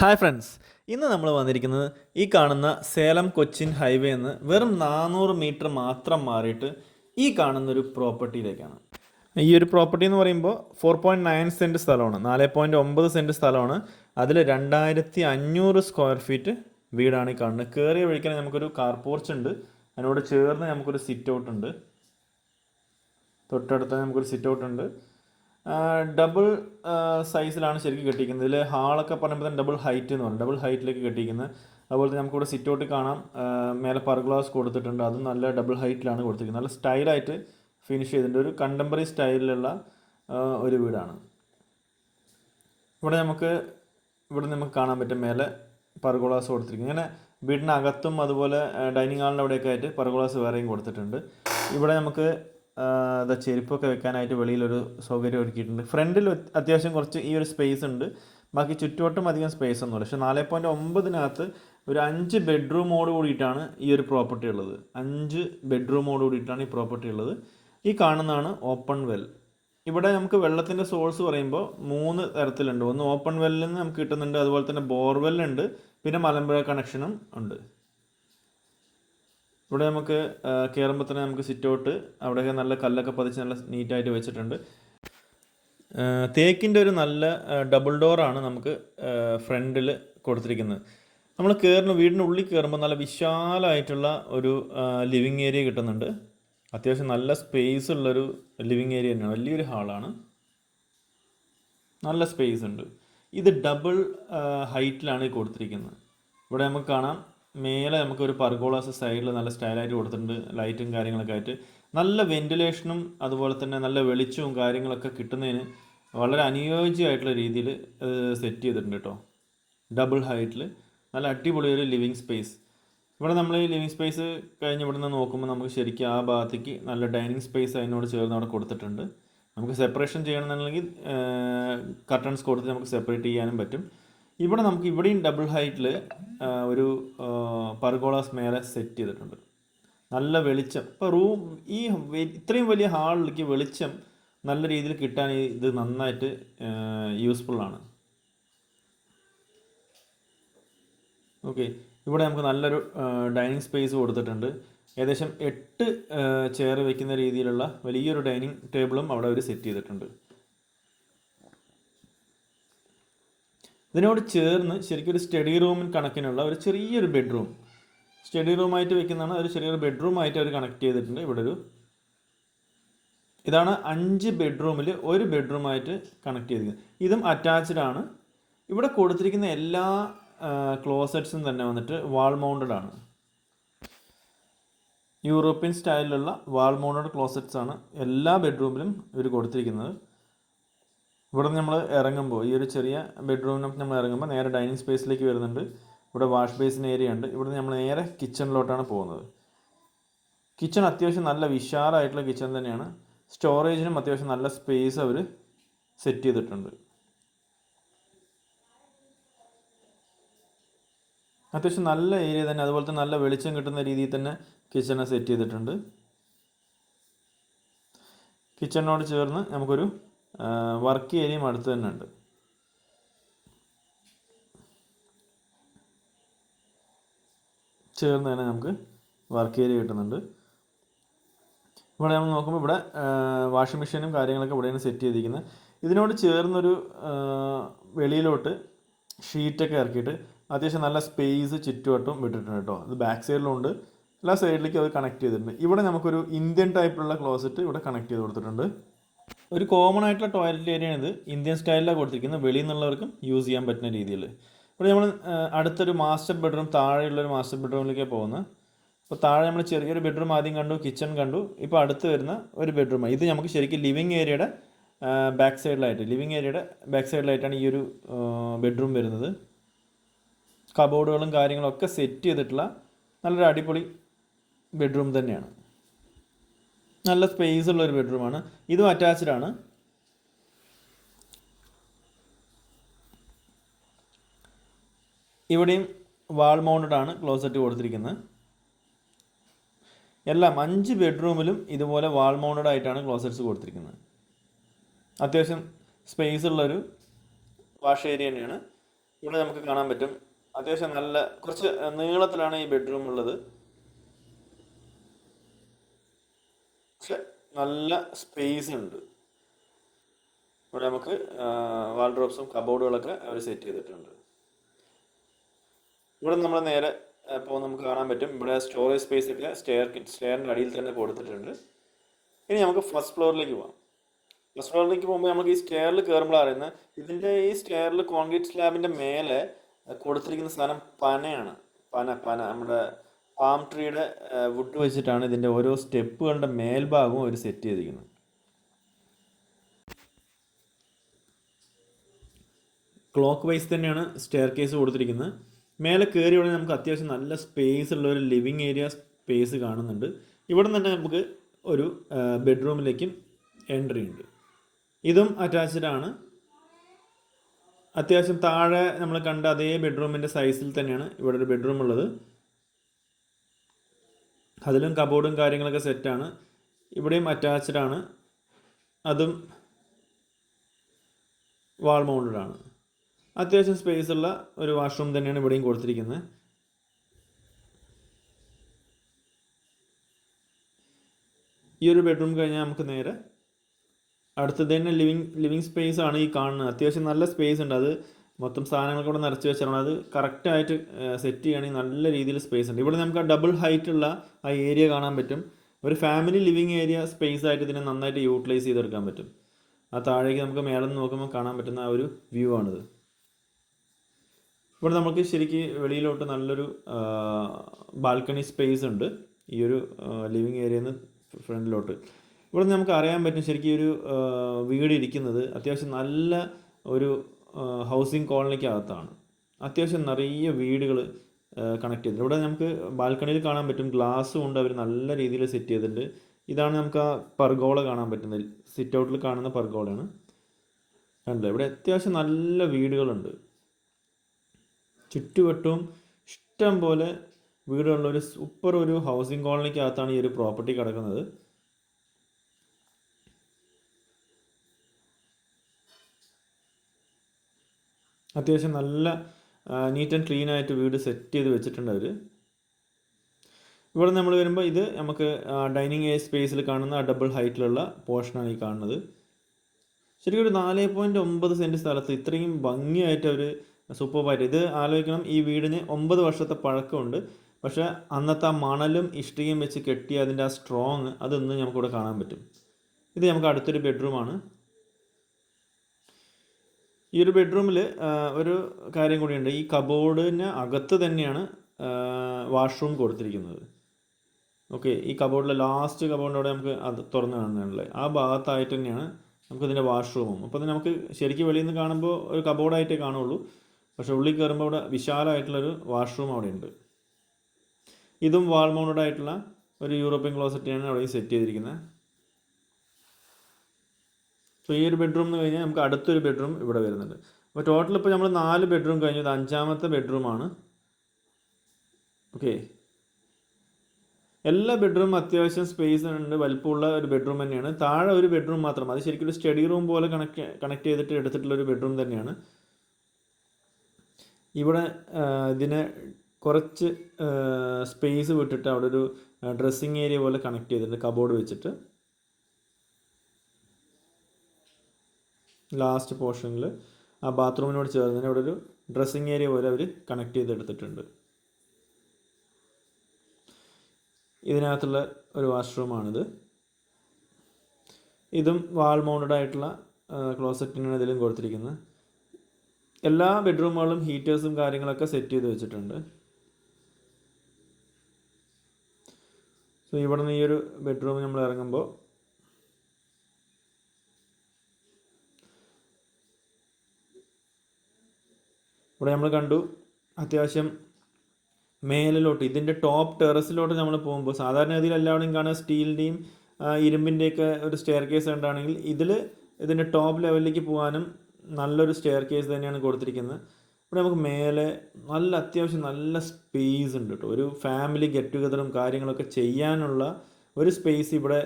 Hi friends ഇന്ന് നമ്മൾ വന്നിരിക്കുന്നത് ഈ കാണുന്ന സേലം കൊച്ചിൻ ഹൈവേ നിന്ന് വെറും നാനൂറ് മീറ്റർ മാത്രം മാറിയിട്ട് ഈ കാണുന്ന ഒരു പ്രോപ്പർട്ടിയിലേക്കാണ്. ഈ ഒരു പ്രോപ്പർട്ടി എന്ന് പറയുമ്പോൾ ഫോർ പോയിന്റ് നയൻ സെന്റ് സ്ഥലമാണ്. നാല് പോയിന്റ് ഒമ്പത് സെന്റ് സ്ഥലമാണ്. അതിൽ രണ്ടായിരത്തി അഞ്ഞൂറ് സ്ക്വയർ ഫീറ്റ് വീടാണ് ഈ കാണുന്നത്. കയറിയ വഴിക്കാൻ നമുക്കൊരു കാർ പോർച്ച് ഉണ്ട്. അതിനോട് ചേർന്ന് നമുക്കൊരു സിറ്റ് ഔട്ട് ഉണ്ട്. തൊട്ടടുത്ത് നമുക്കൊരു സിറ്റ് ഔട്ട് ഉണ്ട്. ഡബിൾ സൈസിലാണ് ശരിക്കും കെട്ടിക്കുന്നത് ഇതിൽ ഹാളൊക്കെ പറയുമ്പോൾ തന്നെ ഡബിൾ ഹൈറ്റ് എന്ന് പറയും ഡബിൾ ഹൈറ്റിലേക്ക് കെട്ടിക്കുന്നത് അതുപോലെ തന്നെ നമുക്കിവിടെ സിറ്റ് ഔട്ട് കാണാം മേലെ പർഗ്ലാസ് കൊടുത്തിട്ടുണ്ട്. അതും നല്ല ഡബിൾ ഹൈറ്റിലാണ് കൊടുത്തിരിക്കുന്നത്. നല്ല സ്റ്റൈലായിട്ട് ഫിനിഷ് ചെയ്തിട്ടുണ്ട്. ഒരു കണ്ടംപററി സ്റ്റൈലിലുള്ള ഒരു വീടാണ്. ഇവിടെ നമുക്ക് ഇവിടെ നമുക്ക് കാണാൻ പറ്റും മേലെ പർഗോളാസ് കൊടുത്തിരിക്കുന്നത്. ഇങ്ങനെ വീടിനകത്തും അതുപോലെ ഡൈനിങ് ഹാളിന്റെ അവിടെയൊക്കെ ആയിട്ട് പർഗോളാസ് വേറെയും കൊടുത്തിട്ടുണ്ട്. ഇവിടെ നമുക്ക് ഇതാ ചെരുപ്പൊക്കെ വെക്കാനായിട്ട് വെളിയിലൊരു സൗകര്യം ഒരുക്കിയിട്ടുണ്ട്. ഫ്രണ്ടിൽ അത്യാവശ്യം കുറച്ച് ഈ ഒരു സ്പേസ് ഉണ്ട്. ബാക്കി ചുറ്റുവട്ടം അധികം സ്പേസ് ഒന്നുമില്ല. പക്ഷേ നാല് പോയിന്റ് ഒമ്പതിനകത്ത് ഒരു അഞ്ച് ബെഡ്റൂമോട് കൂടിയിട്ടാണ് ഈ ഒരു പ്രോപ്പർട്ടി ഉള്ളത്. അഞ്ച് ബെഡ്റൂമോട് കൂടിയിട്ടാണ് ഈ പ്രോപ്പർട്ടി ഉള്ളത്. ഈ കാണുന്നതാണ് ഓപ്പൺ വെൽ ഇവിടെ നമുക്ക് വെള്ളത്തിന്റെ സോഴ്സ് പറയുമ്പോൾ മൂന്ന് തരത്തിലുണ്ട്. ഒന്ന് ഓപ്പൺ വെല്ലിൽ നിന്ന് നമുക്ക് കിട്ടുന്നുണ്ട്. അതുപോലെ തന്നെ ബോർവെല്ലുണ്ട് പിന്നെ മലമ്പുഴ കണക്ഷനും ഉണ്ട്. ഇവിടെ നമുക്ക് കയറുമ്പോൾ തന്നെ നമുക്ക് സിറ്റ് ഔട്ട് അവിടെയൊക്കെ നല്ല കല്ലൊക്കെ പതിച്ച് നല്ല നീറ്റായിട്ട് വെച്ചിട്ടുണ്ട്. തേക്കിന്റെ ഒരു നല്ല ഡബിൾ ഡോറാണ് നമുക്ക് ഫ്രണ്ടിൽ കൊടുത്തിരിക്കുന്നത്. നമ്മൾ കയറുന്ന വീടിന്റെ ഉള്ളിൽ കയറുമ്പോൾ നല്ല വിശാലമായിട്ടുള്ള ഒരു ലിവിങ് ഏരിയ കിട്ടുന്നുണ്ട്. അത്യാവശ്യം നല്ല സ്പേസ് ഉള്ളൊരു ലിവിങ് ഏരിയ തന്നെയാണ്. വലിയൊരു ഹാളാണ് നല്ല സ്പേസ് ഉണ്ട്. ഇത് ഡബിൾ ഹൈറ്റിലാണ് കൊടുത്തിരിക്കുന്നത്. ഇവിടെ നമുക്ക് കാണാം. മേലെ നമുക്ക് ഒരു പർഗോളാസ് സൈഡിൽ നല്ല സ്റ്റൈലായിട്ട് കൊടുത്തിട്ടുണ്ട്. ലൈറ്റും കാര്യങ്ങളൊക്കെ ആയിട്ട്. നല്ല വെന്റിലേഷനും അതുപോലെ തന്നെ നല്ല വെളിച്ചവും കാര്യങ്ങളൊക്കെ കിട്ടുന്നതിന് വളരെ അനുയോജ്യമായിട്ടുള്ള രീതിയിൽ സെറ്റ് ചെയ്തിട്ടുണ്ട് കേട്ടോ ഡബിൾ ഹൈറ്റിൽ നല്ല അടിപൊളി ഒരു ലിവിങ് സ്പേസ് ഇവിടെ നമ്മൾ ഈ ലിവിങ് സ്പേസ് കഴിഞ്ഞ് ഇവിടെ നിന്ന് നോക്കുമ്പോൾ നമുക്ക് ശരിക്കും ആ ഭാഗത്തേക്ക് നല്ല ഡൈനിങ് സ്പേസ് അതിനോട് ചേർന്ന് അവിടെ കൊടുത്തിട്ടുണ്ട്. നമുക്ക് സെപ്പറേഷൻ ചെയ്യണമെന്നുണ്ടെങ്കിൽ കർട്ടൺസ് കൊടുത്ത് നമുക്ക് സെപ്പറേറ്റ് ചെയ്യാനും പറ്റും. ഇവിടെ നമുക്ക് ഇവിടെയും ഡബിൾ ഹൈറ്റിൽ ഒരു പർഗോളാസ് മേലെ സെറ്റ് ചെയ്തിട്ടുണ്ട്. നല്ല വെളിച്ചം. ഇപ്പോൾ റൂം ഈ ഇത്രയും വലിയ ഹാളിലേക്ക് വെളിച്ചം നല്ല രീതിയിൽ കിട്ടാൻ ഇത് നന്നായിട്ട് യൂസ്ഫുള്ളാണ് ഓക്കെ ഇവിടെ നമുക്ക് നല്ലൊരു ഡൈനിങ് സ്പേസ് കൊടുത്തിട്ടുണ്ട്. ഏകദേശം എട്ട് ചെയർ വെക്കുന്ന രീതിയിലുള്ള വലിയൊരു ഡൈനിങ് ടേബിളും അവിടെ അവർ സെറ്റ് ചെയ്തിട്ടുണ്ട്. ഇതിനോട് ചേർന്ന് ശരിക്കും ഒരു സ്റ്റഡി റൂമിന് കണക്കിനുള്ള ഒരു ചെറിയൊരു ബെഡ്റൂം സ്റ്റഡി റൂമായിട്ട് വെക്കുന്നതാണ് ഒരു ചെറിയൊരു ബെഡ്റൂമായിട്ട് അവർ കണക്ട് ചെയ്തിട്ടുണ്ട്. ഇവിടെ ഒരു ഇതാണ് അഞ്ച് ബെഡ്റൂമിൽ ഒരു ബെഡ്റൂമായിട്ട് കണക്ട് ചെയ്തിരിക്കുന്നത്. ഇതും അറ്റാച്ച്ഡ് ആണ്. ഇവിടെ കൊടുത്തിരിക്കുന്ന എല്ലാ ക്ലോസറ്റ്സും തന്നെ വന്നിട്ട് വാൾ മൗണ്ടഡ് ആണ്. യൂറോപ്യൻ സ്റ്റൈലിലുള്ള വാൾ മൗണ്ടഡ് ക്ലോസറ്റ്സ് ആണ് എല്ലാ ബെഡ്റൂമിലും ഇവർ കൊടുത്തിരിക്കുന്നത്. ഇവിടെ നമ്മൾ ഇറങ്ങുമ്പോൾ ഈ ഒരു ചെറിയ ബെഡ്റൂമിനൊക്കെ നമ്മൾ ഇറങ്ങുമ്പോൾ നേരെ ഡൈനിങ് സ്പേസിലേക്ക് വരുന്നുണ്ട്. ഇവിടെ വാഷ് ബേസിൻ ഏരിയ ഉണ്ട്. ഇവിടെ നമ്മൾ നേരെ കിച്ചണിലോട്ടാണ് പോകുന്നത്. കിച്ചൺ അത്യാവശ്യം നല്ല വിശാലമായിട്ടുള്ള കിച്ചൺ തന്നെയാണ്. സ്റ്റോറേജിനും അത്യാവശ്യം നല്ല സ്പേസ് അവർ സെറ്റ് ചെയ്തിട്ടുണ്ട്. അത്യാവശ്യം നല്ല ഏരിയ തന്നെ. അതുപോലെ തന്നെ നല്ല വെളിച്ചം കിട്ടുന്ന രീതിയിൽ തന്നെ കിച്ചണെ സെറ്റ് ചെയ്തിട്ടുണ്ട്. കിച്ചണിനോട് ചേർന്ന് നമുക്കൊരു വർക്ക് ഏരിയയും അടുത്ത് തന്നെ ഉണ്ട്. ചേർന്ന് തന്നെ നമുക്ക് വർക്ക് ഏരിയ കിട്ടുന്നുണ്ട്. ഇവിടെ നമ്മൾ നോക്കുമ്പോൾ ഇവിടെ വാഷിംഗ് മെഷീനും കാര്യങ്ങളൊക്കെ ഇവിടെയാണ് സെറ്റ് ചെയ്തിരിക്കുന്നത്. ഇതിനോട് ചേർന്നൊരു വെളിയിലോട്ട് ഷീറ്റൊക്കെ ഇറക്കിയിട്ട് അത്യാവശ്യം നല്ല സ്പേസ് ചുറ്റുവട്ടം വിട്ടിട്ടുണ്ട് കേട്ടോ. അത് ബാക്ക് സൈഡിലുണ്ട് എല്ലാ സൈഡിലേക്കും അത് കണക്ട് ചെയ്തിട്ടുണ്ട്. ഇവിടെ നമുക്കൊരു ഇന്ത്യൻ ടൈപ്പിലുള്ള ക്ലോസറ്റ് ഇവിടെ കണക്ട് ചെയ്ത് കൊടുത്തിട്ടുണ്ട്. ഒരു കോമൺ ആയിട്ടുള്ള ടോയ്ലറ്റ് ഏരിയ ഇത് ഇന്ത്യൻ സ്റ്റൈലിലാണ് കൊടുത്തിരിക്കുന്നത്. വെളിയിൽ നിന്നുള്ളവർക്കും യൂസ് ചെയ്യാൻ പറ്റുന്ന രീതിയിൽ ഇവിടെ നമ്മൾ അടുത്തൊരു മാസ്റ്റർ ബെഡ്റൂം താഴെയുള്ള ഒരു മാസ്റ്റർ ബെഡ്റൂമിലേക്കാണ് പോകുന്നത്. അപ്പോൾ താഴെ നമ്മൾ ചെറിയൊരു ബെഡ്റൂം ആദ്യം കണ്ടു കിച്ചൺ കണ്ടു. ഇപ്പോൾ അടുത്ത് വരുന്ന ഒരു ബെഡ്റൂം ഇത് നമുക്ക് ശരിക്കും ലിവിങ് ഏരിയയുടെ ബാക്ക് സൈഡിലായിട്ട് ലിവിങ് ഏരിയയുടെ ബാക്ക് സൈഡിലായിട്ടാണ് ഈ ഒരു ബെഡ്റൂം വരുന്നത്. കബോർഡുകളും കാര്യങ്ങളും ഒക്കെ സെറ്റ് ചെയ്തിട്ടുള്ള നല്ലൊരു അടിപൊളി ബെഡ്റൂം തന്നെയാണ്. നല്ല സ്പേസ് ഉള്ള ഒരു ബെഡ്റൂമാണ് ഇതും അറ്റാച്ച്ഡ് ആണ്. ഇവിടെയും വാൾ മൗണ്ടഡ് ആണ് ക്ലോസറ്റ് കൊടുത്തിരിക്കുന്നത്. എല്ലാം അഞ്ച് ബെഡ്റൂമിലും ഇതുപോലെ വാൾ മൗണ്ടഡ് ആയിട്ടാണ് ക്ലോസറ്റ്സ് കൊടുത്തിരിക്കുന്നത്. അത്യാവശ്യം സ്പേസ് ഉള്ളൊരു വാഷ് ഏരിയ തന്നെയാണ്. ഇവിടെ നമുക്ക് കാണാൻ പറ്റും. അത്യാവശ്യം നല്ല കുറച്ച് നീളത്തിലാണ് ഈ ബെഡ്റൂം ഉള്ളത്. നല്ല സ്പേസ് ഉണ്ട്. ഇവിടെ നമുക്ക് വാൾഡ്രോപ്സും കബോർഡുകളൊക്കെ അവർ സെറ്റ് ചെയ്തിട്ടുണ്ട്. ഇവിടെ നമ്മൾ നേരെ ഇപ്പോൾ നമുക്ക് കാണാൻ പറ്റും. ഇവിടെ സ്റ്റോറേജ് സ്പേസ് ഒക്കെ സ്റ്റെയർ സ്റ്റെയറിന്റെ അടിയിൽ തന്നെ കൊടുത്തിട്ടുണ്ട്. ഇനി നമുക്ക് ഫസ്റ്റ് ഫ്ലോറിലേക്ക് പോകാം ഫസ്റ്റ് ഫ്ലോറിലേക്ക് പോകുമ്പോൾ നമുക്ക് ഈ സ്റ്റെയറിൽ കയറുമ്പോൾ അറിയുന്നത് ഇതിന്റെ ഈ സ്റ്റെയറിൽ കോൺക്രീറ്റ് സ്ലാബിന്റെ മേലെ കൊടുത്തിരിക്കുന്ന സാധനം പനയാണ്. പന പന നമ്മുടെ പാം ട്രീയുടെ വുഡ് വെച്ചിട്ടാണ് ഇതിന്റെ ഓരോ സ്റ്റെപ്പുകളുടെ മേൽഭാഗവും അവർ സെറ്റ് ചെയ്തിരിക്കുന്നത്. ക്ലോക്ക് വൈസ് തന്നെയാണ് സ്റ്റെയർ കേസ് കൊടുത്തിരിക്കുന്നത്. മേലെ കയറി ഉടനെ നമുക്ക് അത്യാവശ്യം നല്ല സ്പേസ് ഉള്ള ഒരു ലിവിങ് ഏരിയ സ്പേസ് കാണുന്നുണ്ട്. ഇവിടെ തന്നെ നമുക്ക് ഒരു ബെഡ്റൂമിലേക്കും എൻട്രി ഉണ്ട്. ഇതും അറ്റാച്ച്ഡ് ആണ്. അത്യാവശ്യം താഴെ നമ്മൾ കണ്ട അതേ ബെഡ്റൂമിന്റെ സൈസിൽ തന്നെയാണ് ഇവിടെ ഒരു ബെഡ്റൂം ഉള്ളത്. അതിലും കബോർഡും കാര്യങ്ങളൊക്കെ സെറ്റാണ്. ഇവിടെയും അറ്റാച്ച്ഡ് ആണ്. അതും വാൾ മൗണ്ടഡ് ആണ്. അത്യാവശ്യം സ്പേസ് ഉള്ള ഒരു വാഷ്റൂം തന്നെയാണ് ഇവിടെയും കൊടുത്തിരിക്കുന്നത്. ഈ ഒരു ബെഡ്റൂം കഴിഞ്ഞാൽ നമുക്ക് നേരെ അടുത്തത് തന്നെ ലിവിങ് ലിവിങ് സ്പേസ് ആണ് ഈ കാണുന്നത്. അത്യാവശ്യം നല്ല സ്പേസ് ഉണ്ട്. അത് മൊത്തം സാധനങ്ങൾ കൂടെ നിറച്ച് വെച്ചാണ്. അത് കറക്റ്റായിട്ട് സെറ്റ് ചെയ്യുകയാണെങ്കിൽ നല്ല രീതിയിൽ സ്പേസ് ഉണ്ട്. ഇവിടെ നമുക്ക് ആ ഡബിൾ ഹൈറ്റ് ഉള്ള ആ ഏരിയ കാണാൻ പറ്റും. ഒരു ഫാമിലി ലിവിങ് ഏരിയ സ്പേസ് ആയിട്ട് ഇതിനെ നന്നായിട്ട് യൂട്ടിലൈസ് ചെയ്തെടുക്കാൻ പറ്റും. ആ താഴേക്ക് നമുക്ക് നിന്ന് നോക്കുമ്പോൾ കാണാൻ പറ്റുന്ന ആ ഒരു വ്യൂ ആണിത്. ഇവിടെ നമുക്ക് ശരിക്ക് വെളിയിലോട്ട് നല്ലൊരു ബാൽക്കണി സ്പേസ് ഉണ്ട്. ഈ ഒരു ലിവിങ് ഏരിയയിൽ നിന്ന് ഫ്രണ്ടിലോട്ട്. ഇവിടെ നമുക്ക് അറിയാൻ പറ്റും ശരിക്കും ഒരു വീട് ഇരിക്കുന്നത്. അത്യാവശ്യം നല്ല ഒരു ഹൗസിംഗ് കോളനിക്കകത്താണ് അത്യാവശ്യം നിറയെ വീടുകൾ കണക്ട് ചെയ്തിട്ടുണ്ട്. ഇവിടെ നമുക്ക് ബാൽക്കണിയിൽ കാണാൻ പറ്റും. ഗ്ലാസ്സും കൊണ്ട് അവർ നല്ല രീതിയിൽ സെറ്റ് ചെയ്തിട്ടുണ്ട്. ഇതാണ് നമുക്ക് ആ പർഗോള കാണാൻ പറ്റുന്നത്. സിറ്റ് ഔട്ടിൽ കാണുന്ന പർഗോളയാണ് കണ്ടില്ല ഇവിടെ അത്യാവശ്യം നല്ല വീടുകളുണ്ട്. ചുറ്റുവട്ടവും ഇഷ്ടം പോലെ വീടുകളുള്ള ഒരു സൂപ്പർ ഒരു ഹൗസിംഗ് കോളനിക്കകത്താണ് ഈ ഒരു പ്രോപ്പർട്ടി കിടക്കുന്നത്. അത്യാവശ്യം നല്ല നീറ്റ് ആൻഡ് ക്ലീൻ ആയിട്ട് വീട് സെറ്റ് ചെയ്ത് വെച്ചിട്ടുണ്ട് അവർ ഇവിടെ നമ്മൾ വരുമ്പോൾ ഇത് നമുക്ക് ഡൈനിങ് ഏരിയ സ്പേസിൽ കാണുന്ന ഡബിൾ ഹൈറ്റിലുള്ള പോർഷനാണ് ഈ കാണുന്നത്. ശരിക്കും ഒരു നാല് പോയിന്റ് ഒമ്പത് സെന്റ് സ്ഥലത്ത് ഇത്രയും ഭംഗിയായിട്ട് അവർ സൂപ്പർബായിട്ട് ഇത് ആലോചിക്കണം ഈ വീടിന് ഒമ്പത് വർഷത്തെ പഴക്കമുണ്ട്. പക്ഷേ അന്നത്തെ ആ മണലും ഇഷ്ടികയും വെച്ച് കെട്ടിയ അതിന്റെ ആ സ്ട്രോങ് അതൊന്നും നമുക്കിവിടെ കാണാൻ പറ്റും. ഇത് നമുക്ക് അടുത്തൊരു ബെഡ്റൂമാണ് ഈ ഒരു ബെഡ്റൂമിൽ ഒരു കാര്യം കൂടിയുണ്ട്. ഈ കബോർഡിന് അകത്ത് തന്നെയാണ് വാഷ്റൂം കൊടുത്തിരിക്കുന്നത്. ഓക്കെ ഈ കബോർഡിലെ ലാസ്റ്റ് കബോർഡിന്റെ നമുക്ക് അത് തുറന്ന് കാണുന്നുള്ളത് ആ ഭാഗത്തായിട്ട് തന്നെയാണ് നമുക്കിതിന്റെ വാഷ്റൂമും അപ്പോൾ അത് നമുക്ക് ശരിക്കും വെളിയിൽ നിന്ന് കാണുമ്പോൾ ഒരു കബോർഡായിട്ടേ കാണുള്ളൂ. പക്ഷേ ഉള്ളിൽ കയറുമ്പോൾ അവിടെ വിശാലമായിട്ടുള്ളൊരു വാഷ്റൂം അവിടെ ഉണ്ട് ഇതും വാൾ മൗണ്ടഡ് ആയിട്ടുള്ള ഒരു യൂറോപ്യൻ ക്ലോസറ്റാണ് അവിടെ സെറ്റ് ചെയ്തിരിക്കുന്നത്. സോ ഈ ഒരു ബെഡ്റൂം എന്ന് കഴിഞ്ഞാൽ നമുക്ക് അടുത്തൊരു ബെഡ്റൂം ഇവിടെ വരുന്നുണ്ട്. അപ്പോൾ ടോട്ടൽ ഇപ്പോൾ നമ്മൾ നാല് ബെഡ്റൂം കഴിഞ്ഞു. ഇത് അഞ്ചാമത്തെ ബെഡ്റൂമാണ് ഓക്കെ എല്ലാ ബെഡ്റൂം അത്യാവശ്യം സ്പേസ് ഉണ്ട്. വലിപ്പമുള്ള ഒരു ബെഡ്റൂം തന്നെയാണ്. താഴെ ഒരു ബെഡ്റൂം മാത്രം. അത് ശരിക്കും ഒരു സ്റ്റഡി റൂം പോലെ കണക്ട് കണക്ട് ചെയ്തിട്ട് എടുത്തിട്ടുള്ള ഒരു ബെഡ്റൂം തന്നെയാണ്. ഇവിടെ ഇതിനെ കുറച്ച് സ്പേസ് വിട്ടിട്ട് അവിടെ ഒരു ഡ്രസ്സിങ് ഏരിയ പോലെ കണക്ട് ചെയ്തിട്ടുണ്ട് കബോർഡ് വെച്ചിട്ട് ലാസ്റ്റ് പോർഷനിൽ ആ ബാത്റൂമിനോട് ചേർന്ന് ഇവിടെ ഒരു ഡ്രസ്സിങ് ഏരിയ പോലെ അവർ കണക്ട് ചെയ്തെടുത്തിട്ടുണ്ട്. ഇതിനകത്തുള്ള ഒരു വാഷ്റൂമാണിത് ഇതും വാൾ മൗണ്ടഡ് ആയിട്ടുള്ള ക്ലോസറ്റിനാണ് ഇതിലും കൊടുത്തിരിക്കുന്നത്. എല്ലാ ബെഡ്റൂമുകളും ഹീറ്റേഴ്സും കാര്യങ്ങളൊക്കെ സെറ്റ് ചെയ്ത് വെച്ചിട്ടുണ്ട്. സോ ഇവിടെ നിന്ന് ഈ ഒരു ബെഡ്റൂമിൽ നമ്മൾ ഇറങ്ങുമ്പോൾ ഇവിടെ നമ്മൾ കണ്ടു അത്യാവശ്യം മേലിലോട്ട് ഇതിന്റെ ടോപ്പ് ടെറസിലോട്ട് നമ്മൾ പോകുമ്പോൾ സാധാരണ ഗതിയിൽ എല്ലാവരുടെയും കാണുക സ്റ്റീലിന്റെയും ഇരുമ്പിന്റെയൊക്കെ ഒരു സ്റ്റെയർ കേസ് ഉണ്ടാണെങ്കിൽ ഇതിൽ ഇതിന്റെ ടോപ്പ് ലെവലിലേക്ക് പോകാനും നല്ലൊരു സ്റ്റെയർ കേസ് തന്നെയാണ് കൊടുത്തിരിക്കുന്നത്. ഇവിടെ നമുക്ക് മേലെ നല്ല അത്യാവശ്യം നല്ല സ്പേസ് ഉണ്ട് കേട്ടോ ഒരു ഫാമിലി ഗെറ്റ് ടുഗദറും കാര്യങ്ങളൊക്കെ ചെയ്യാനുള്ള ഒരു സ്പേസ് ഇവിടെ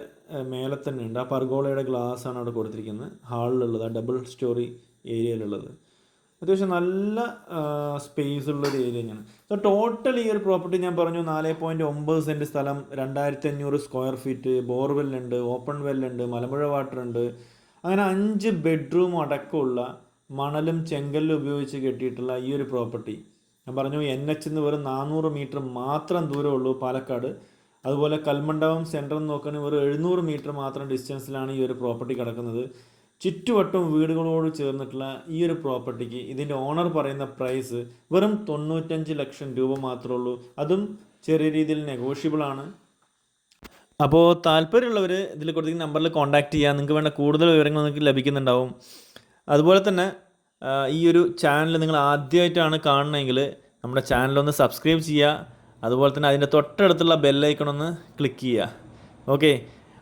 മേലെ തന്നെ ഉണ്ട്. ആ പർഗോളയുടെ ഗ്ലാസ് ആണ് അവിടെ കൊടുത്തിരിക്കുന്നത്. ഹാളിലുള്ളത് ആ ഡബിൾ സ്റ്റോറി ഏരിയയിലുള്ളത് അത്യാവശ്യം നല്ല സ്പേസ് ഉള്ളൊരു ഏരിയ തന്നെയാണ് സോ ടോട്ടൽ ഈ ഒരു പ്രോപ്പർട്ടി ഞാൻ പറഞ്ഞു നാല് പോയിന്റ് ഒമ്പത് സെന്റ് സ്ഥലം രണ്ടായിരത്തി അഞ്ഞൂറ് സ്ക്വയർ ഫീറ്റ് ബോർവെല്ലുണ്ട് ഓപ്പൺ വെല്ലുണ്ട് മലമ്പുഴ വാട്ടർ ഉണ്ട്. അങ്ങനെ അഞ്ച് ബെഡ്റൂം അടക്കമുള്ള മണലും ചെങ്കല്ലും ഉപയോഗിച്ച് കെട്ടിയിട്ടുള്ള ഈ ഒരു പ്രോപ്പർട്ടി ഞാൻ പറഞ്ഞു എൻ എച്ച് എന്ന് വെറും നാനൂറ് മീറ്റർ മാത്രം ദൂരമുള്ളൂ പാലക്കാട്. അതുപോലെ കൽമണ്ഡപം സെന്റർ എന്ന് നോക്കുകയാണെങ്കിൽ വെറും എഴുന്നൂറ് മീറ്റർ മാത്രം ഡിസ്റ്റൻസിലാണ് ഈ ഒരു പ്രോപ്പർട്ടി കിടക്കുന്നത്. ചുറ്റുവട്ടം വീടുകളോട് ചേർന്നിട്ടുള്ള ഈ ഒരു പ്രോപ്പർട്ടിക്ക് ഇതിന്റെ ഓണർ പറയുന്ന പ്രൈസ് വെറും തൊണ്ണൂറ്റഞ്ച് ലക്ഷം രൂപ മാത്രമേ ഉള്ളൂ. അതും ചെറിയ രീതിയിൽ നെഗോഷ്യബിൾ ആണ്. അപ്പോൾ താല്പര്യമുള്ളവർ ഇതിൽ കൊടുത്തിരിക്കുന്ന നമ്പറിൽ കോൺടാക്റ്റ് ചെയ്യുക. നിങ്ങൾക്ക് വേണ്ട കൂടുതൽ വിവരങ്ങൾ നിങ്ങൾക്ക് ലഭിക്കുന്നുണ്ടാവും. അതുപോലെ തന്നെ ഈ ഒരു ചാനൽ നിങ്ങൾ ആദ്യമായിട്ടാണ് കാണണമെങ്കിൽ നമ്മുടെ ചാനലൊന്ന് സബ്സ്ക്രൈബ് ചെയ്യുക. അതുപോലെ തന്നെ അതിന്റെ തൊട്ടടുത്തുള്ള ബെല്ലൈക്കൺ ഒന്ന് ക്ലിക്ക് ചെയ്യുക. ഓക്കെ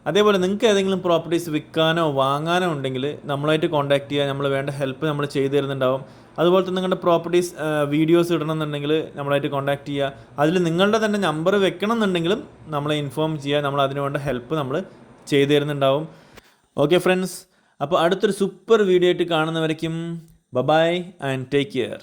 അതേപോലെ നിങ്ങൾക്ക് ഏതെങ്കിലും പ്രോപ്പർട്ടീസ് വിൽക്കാനോ വാങ്ങാനോ ഉണ്ടെങ്കിൽ നമ്മളായിട്ട് കോൺടാക്ട് ചെയ്യുക നമ്മൾ വേണ്ട ഹെൽപ്പ് നമ്മൾ ചെയ്തു തരുന്നുണ്ടാവും. അതുപോലെ തന്നെ നിങ്ങളുടെ പ്രോപ്പർട്ടീസ് വീഡിയോസ് ഇടണമെന്നുണ്ടെങ്കിൽ നമ്മളായിട്ട് കോൺടാക്ട് ചെയ്യുക. അതിൽ നിങ്ങളുടെ തന്നെ നമ്പർ വെക്കണം എന്നുണ്ടെങ്കിലും നമ്മളെ ഇൻഫോം ചെയ്യുക നമ്മൾ അതിന് വേണ്ട ഹെൽപ്പ് നമ്മൾ ചെയ്തു തരുന്നുണ്ടാവും. ഓക്കെ ഫ്രണ്ട്സ് അപ്പോൾ അടുത്തൊരു സൂപ്പർ വീഡിയോ ആയിട്ട് കാണുന്നവരേക്കും bye bye and take care